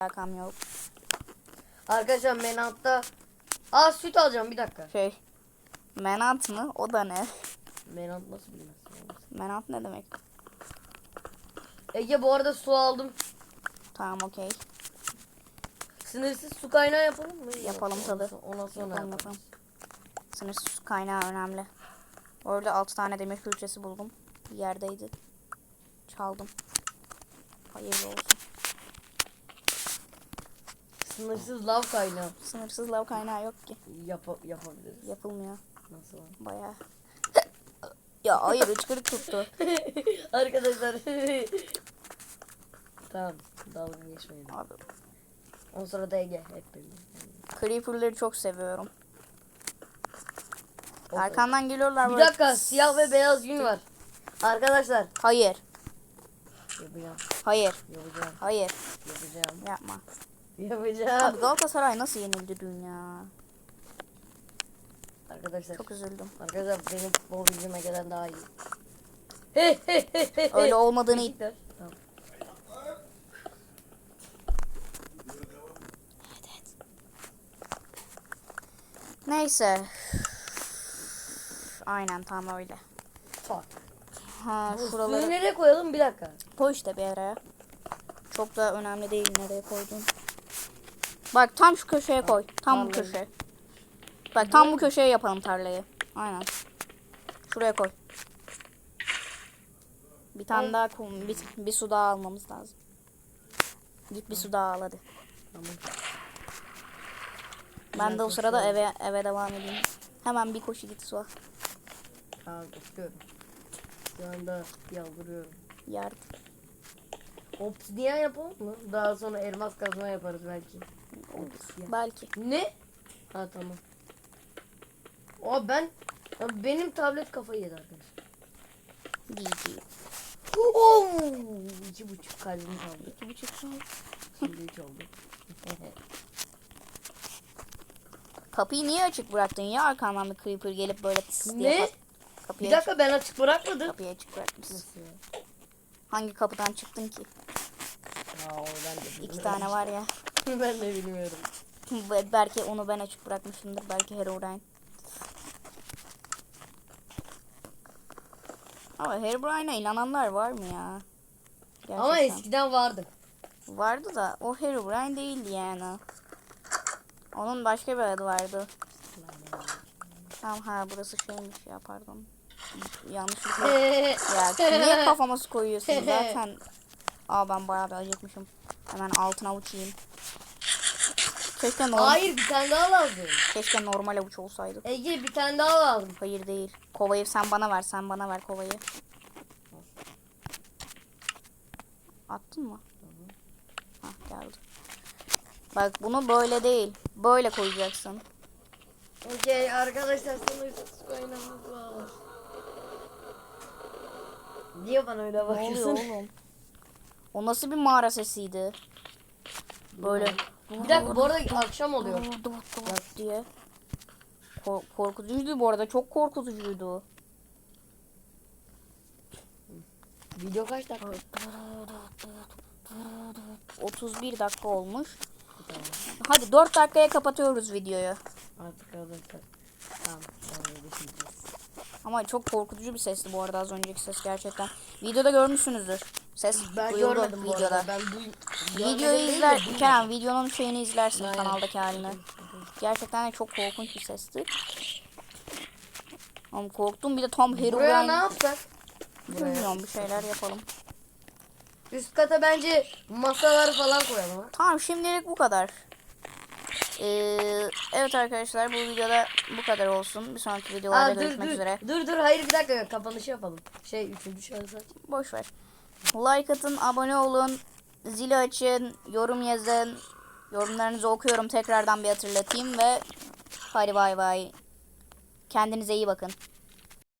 alakam yok. Arkadaşlar Menant'ta Aa süt alacağım bir dakika. Şey. Menant mı? O da ne? Menant nasıl bilmezsin? Menant ne demek? Ege bu arada su aldım. Tamam okey. Sınırsız su kaynağı yapalım mı? Yapalım tabii. Ondan sonra Yapalım, yapalım. Sınırsız su kaynağı önemli. Orada 6 tane demir külçesi buldum. Yerdeydi. Çaldım. Hayırlı olsun. Sınırsız lav kaynağı Sınırsız lav kaynağı yok ki. yap yapabiliriz. Yapılmıyor. Nasıl? Bayağı. ya hayır hıçkırık tuttu. Arkadaşlar. tamam. Dalga geçmeyin. Abi. Ondan sonra da Ege hep birlikte. Creeper'ları çok seviyorum. Of, Arkandan geliyorlar Bir böyle. dakika siyah ve beyaz gün var. Arkadaşlar Hayır. yapacağım. Hayır. Yapacağım. Hayır. Yapacağım. Yapma. Yapacağım. Abi Galatasaray nasıl yenildi dün ya? Arkadaşlar. Çok üzüldüm. Arkadaşlar benim futbol bilgim Ege'den daha iyi. Öyle olmadığını Beşiktaş. Tamam. Neyse. Aynen tam öyle. Fuck. Ha Bu suyu şuraları nereye koyalım bir dakika. koy işte bir araya. Çok da önemli değil nereye koydun. Bak tam şu köşeye koy. Tam bu köşeye. Bak tam bu köşeye yapalım tarlayı. Aynen. Şuraya koy. Bir tane daha koy. Bir, bir su daha almamız lazım. Git bir su daha al hadi. Tamam. Ben de o sırada eve eve devam edeyim. Hemen bir koşu git su al. Tamam tutuyorum. Şu anda yaldırıyorum. Yardım. Obsidiyen yapalım mı? Daha sonra elmas kazma yaparız belki. Belki. Ne? Ha tamam. O ben benim tablet kafayı yedi arkadaşlar. GG. Oo, iki buçuk kalbim kaldı. İki buçuk saat. Şimdi üç oldu. Kapıyı niye açık bıraktın ya arkamdan bir creeper gelip böyle tıs diye Ne? kap- kapıyı Bir açık, dakika ben açık bırakmadım. kapıyı açık bırakmışsın. Nasıl ya? Hangi kapıdan çıktın ki? O ben de bilmiyorum. İki tane var ya. ben de bilmiyorum. Be- belki onu ben açık bırakmışımdır. Belki Herobrine. Ama Herobrine'a inananlar var mı ya? Ama Gerçekten. eskiden vardı. Vardı da o Herobrine değildi yani. Onun başka bir adı vardı. Tamam ha burası şeymiş ya pardon. Yanlışlıkla. Ya niye kafama su koyuyorsun zaten. Aa ben bayağı bir acıkmışım. Hemen altına uçayım. Keşke normal, Hayır bir tane daha lazım. keşke normal avuç olsaydı. Ege bir tane daha lazım. Hayır değil. Kovayı sen bana ver, sen bana ver kovayı. Attın mı? Hah geldi. Bak bunu böyle değil. Böyle koyacaksın. Okey arkadaşlar sınırsız oynamamız lazım. Niye bana öyle Ne oluyor bakıyorsun? oğlum? O nasıl bir mağara sesiydi? Böyle. Bir dakika bu arada akşam oluyor. Dıvıt diye. Ko- korkutucuydu bu arada. Çok korkutucuydu. Video kaç dakika? 31 dakika olmuş. Hadi 4 dakikaya kapatıyoruz videoyu. Artık arkadaşlar. Tamam. Tamam. Ama çok korkutucu bir sesti bu arada az önceki ses gerçekten. Videoda görmüşsünüzdür. Ses Ben duyuldu görmedim bu videoda. arada. Ben duy Videoyu de izler. Kerem videonun şeyini izlersin Aynen. kanaldaki halini. Gerçekten de çok korkunç bir sesti. Ama korktum bir de tam Buraya ne yapsak? Bilmiyorum bir şeyler yapalım. Üst kata bence masalar falan koyalım ha. Tamam şimdilik bu kadar. Ee, evet arkadaşlar bu videoda bu kadar olsun. Bir sonraki videolarda Aa, dur görüşmek dur. üzere. Dur dur hayır bir dakika kapanışı yapalım. Şey üçüncü şahıs aç. Boş ver. Like atın, abone olun, zili açın, yorum yazın. Yorumlarınızı okuyorum tekrardan bir hatırlatayım ve hadi bay bay. Kendinize iyi bakın.